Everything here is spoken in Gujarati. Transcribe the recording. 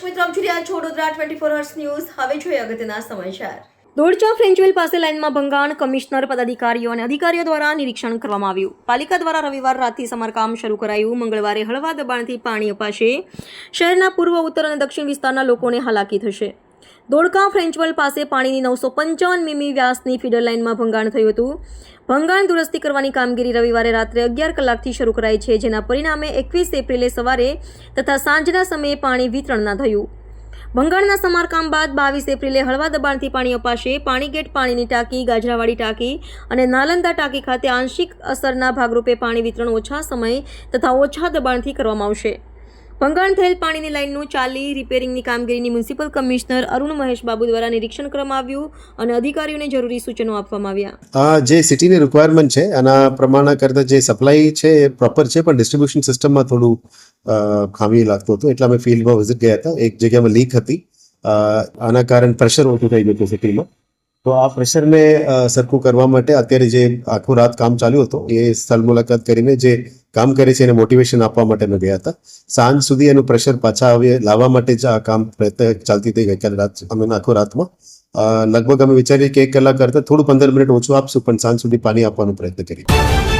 વડોદરા ટ્વેન્ટી ફોર ન્યૂઝ હવે જોઈએ અગત્યના સમાચાર. દોડચા ફ્રેન્ચવેલ પાસે લાઇનમાં ભંગાણ, કમિશનર પદાધિકારીઓ અને અધિકારીઓ દ્વારા નિરીક્ષણ કરવામાં આવ્યું. પાલિકા દ્વારા રવિવાર રાતથી સમારકામ શરૂ કરાયું. મંગળવારે હળવા દબાણથી પાણી અપાશે. શહેરના પૂર્વ, ઉત્તર અને દક્ષિણ વિસ્તારના લોકોને હાલાકી થશે. દોડકા ફ્રેન્ચવેલ પાસે પાણીની નવસો પંચાવન મીમી વ્યાસની ફીડર લાઇનમાં ભંગાણ થયું હતું. ભંગાણ દુરસ્તી કરવાની કામગીરી રવિવારે રાત્રે અગિયાર કલાકથી શરૂ કરાઈ છે, જેના પરિણામે એકવીસ એપ્રિલે સવારે તથા સાંજના સમયે પાણી વિતરણ ના થયું. ભંગાણના સમારકામ બાદ બાવીસ એપ્રિલે હળવા દબાણથી પાણી અપાશે. પાણીગેટ પાણીની ટાંકી, ગાજરાવાડી ટાંકી અને નાલંદા ટાંકી ખાતે આંશિક અસરના ભાગરૂપે પાણી વિતરણ ઓછા સમય તથા ઓછા દબાણથી કરવામાં આવશે. ભંગાણ થયેલ પાણીની લાઇનનું ચાલી રિપેરિંગની કામગીરીની મ્યુનિસિપલ કમિશનર અરુણ મહેશ બાબુ દ્વારા નિરીક્ષણ કરવામાં આવ્યું અને અધિકારીઓને જરૂરી સૂચનો આપવામાં આવ્યા. આ જે સિટીની રિક્વાયરમેન્ટ છે, આના પ્રમાણે કરતાં જે સપ્લાય છે એ પ્રોપર છે, પણ ડિસ્ટ્રીબ્યુશન સિસ્ટમમાં થોડું ખામી લાગતું હતું. એટલે અમે ફિલ્ડમાં વિઝિટ ગયા હતા. એક જગ્યામાં લીક હતી. આના કારણે પ્રેશર ઓછું થઈ ગયું હતું સિટીમાં તો આ પ્રેશરને સરખું કરવા માટે અત્યારે જે આખું રાત કામ ચાલ્યું હતું, એ સ્થળ મુલાકાત કરીને જે કામ કરે છે એને મોટિવેશન આપવા માટે અમે ગયા હતા. સાંજ સુધી એનું પ્રેશર પાછા આવે, લાવવા માટે જ આ કામ પ્રયત્ન ચાલતી હતી ગઈકાલે રાત અમે આખો રાતમાં લગભગ અમે વિચારીએ કે એક કલાક કરતાં થોડું પંદર મિનિટ ઓછું આપશું, પણ સાંજ સુધી પાણી આપવાનો પ્રયત્ન કરીએ.